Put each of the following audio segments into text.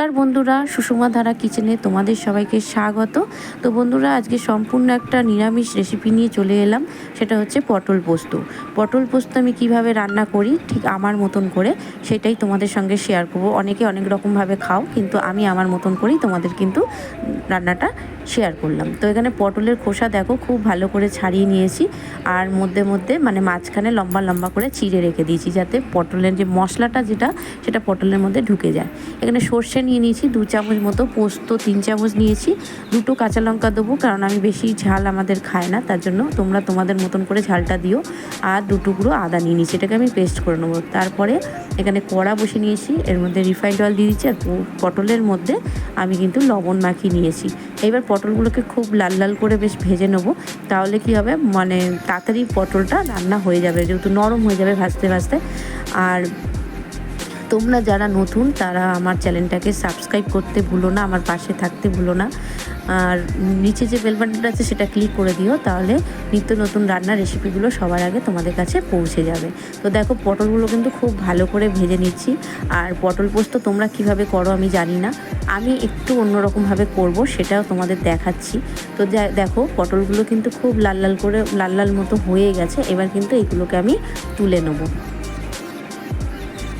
নমস্কার বন্ধুরা, সুষমা ধারা কিচেনে তোমাদের সবাইকে স্বাগত। তো বন্ধুরা, আজকে সম্পূর্ণ একটা নিরামিষ রেসিপি নিয়ে চলে এলাম, সেটা হচ্ছে পটল পোস্ত। পটল পোস্ত আমি কীভাবে রান্না করি, ঠিক আমার মতন করে সেটাই তোমাদের সঙ্গে শেয়ার করব। অনেকে অনেক রকমভাবে খাও, কিন্তু আমি আমার মতন করেই তোমাদের কিন্তু রান্নাটা শেয়ার করলাম। তো এখানে পটলের খোসা দেখো, খুব ভালো করে ছাড়িয়ে নিয়েছি, আর মধ্যে মধ্যে মানে মাঝখানে লম্বা লম্বা করে চিড়ে রেখে দিয়েছি, যাতে পটলের যে মশলাটা যেটা, সেটা পটলের মধ্যে ঢুকে যায়। এখানে সর্ষে নিয়ে নিয়েছি, দু চামচ মতো পোস্ত, তিন চামচ নিয়েছি। দুটো কাঁচা লঙ্কা দেবো, কারণ আমি বেশি ঝাল আমাদের খায় না, তার জন্য তোমরা তোমাদের মতন করে ঝালটা দিও। আর দু টুকরো আদা নিয়ে নিয়েছি, এটাকে আমি পেস্ট করে নেব। তারপরে এখানে কড়া বসে নিয়েছি, এর মধ্যে রিফাইন্ড অয়েল দিয়ে দিচ্ছি, আর পটলের মধ্যে আমি কিন্তু লবণ মাখিয়ে নিয়েছি। এবার পটলগুলোকে খুব লাল লাল করে বেশ ভেজে নেব, তাহলে কি হবে মানে তাড়াতাড়ি পটলটা রান্না হয়ে যাবে, যেহেতু নরম হয়ে যাবে ভাজতে ভাজতে। আর তোমরা যারা নতুন, তারা আমার চ্যানেলটাকে সাবস্ক্রাইব করতে ভুলো না, আমার পাশে থাকতে ভুলো না। আর নিচে যে বেল বাটনটা আছে, সেটা ক্লিক করে দিও, তাহলে নিত্য নতুন রান্নার রেসিপিগুলো সবার আগে তোমাদের কাছে পৌঁছে যাবে। তো দেখো, পটলগুলো কিন্তু খুব ভালো করে ভেজে নিচ্ছি। আর পটল পোস্ত তোমরা কীভাবে করো আমি জানি না। আমি একটু অন্যরকমভাবে করব, সেটাও তোমাদের দেখাচ্ছি। তো দেখো, পটলগুলো কিন্তু খুব লাল লাল করে, লাল লাল মতো হয়ে গেছে। এবার কিন্তু এগুলোকে আমি তুলে নেব।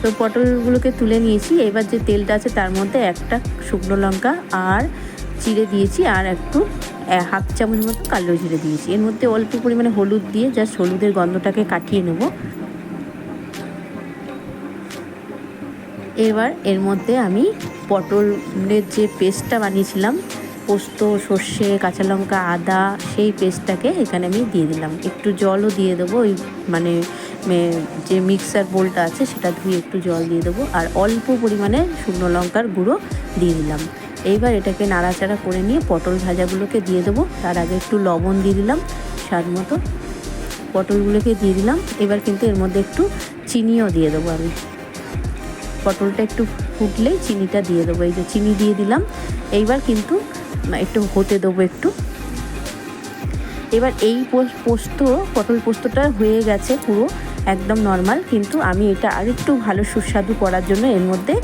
তো পটলগুলোকে তুলে নিয়েছি। এবার যে তেলটা আছে তার মধ্যে একটা শুকনো লঙ্কা আর চিড়ে দিয়েছি আর একটু হাফ চামচ মতো কালো জিরে দিয়েছি। এর মধ্যে অল্প পরিমাণে হলুদ দিয়ে জাস্ট হলুদের গন্ধটাকে কাটিয়ে নেব। এবার এর মধ্যে আমি পটলের যে পেস্টটা বানিয়েছিলাম, পোস্ত, সর্ষে, কাঁচা লঙ্কা, আদা, সেই পেস্টটাকে এখানে আমি দিয়ে দিলাম। একটু জলও দিয়ে দেবো ওই মানে যে মিক্সার বোলটা আছে সেটা ধুয়ে একটু জল দিয়ে দেবো। আর অল্প পরিমাণে শুকনো লঙ্কার গুঁড়ো দিয়ে দিলাম। এইবার এটাকে নাড়াচাড়া করে নিয়ে পটল ভাজাগুলোকে দিয়ে দেবো। তার আগে একটু লবণ দিয়ে দিলাম স্বাদ মতো। পটলগুলোকে দিয়ে দিলাম। এবার কিন্তু এর মধ্যে একটু চিনিও দিয়ে দেবো আমি। পটলটা একটু ফুটলেই চিনিটা দিয়ে দেবো। এই যে চিনি দিয়ে দিলাম। এইবার কিন্তু একটু হতে দেবো একটু। এবার এই পোস্ত, পটল পোস্তটা হয়ে গেছে পুরো। একদম নর্মাল কিন্তু আমি এটা আরেকটু ভালো সুস্বাদু করার জন্য এর মধ্যে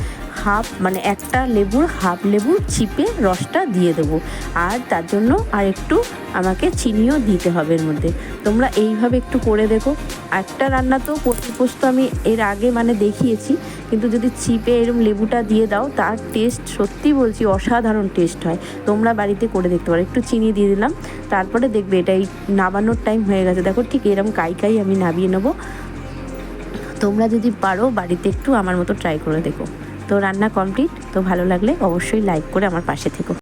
হাফ মানে একটা লেবুর হাফ লেবুর চিপে রসটা দিয়ে দেবো। আর তার জন্য আর একটু আমাকে চিনিও দিতে হবে এর মধ্যে। তোমরা এইভাবে একটু করে দেখো। একটা রান্না তো পোস্ত পোস্ত আমি এর আগে মানে দেখিয়েছি, কিন্তু যদি চিপে এরম লেবুটা দিয়ে দাও, তার টেস্ট সত্যি বলছি অসাধারণ টেস্ট হয়। তোমরা বাড়িতে করে দেখতে পারো। একটু চিনি দিয়ে দিলাম, তারপরে দেখবে এটা এই নাবানোর টাইম হয়ে গেছে। দেখো ঠিক এরম কাই কাই আমি নাবিয়ে নেব। তোমরা যদি পারো, বাড়িতে একটু আমার মতো ট্রাই করে দেখো। তো রান্না কমপ্লিট তো ভালো লাগলে অবশ্যই লাইক করে আমার পাশে থেকো।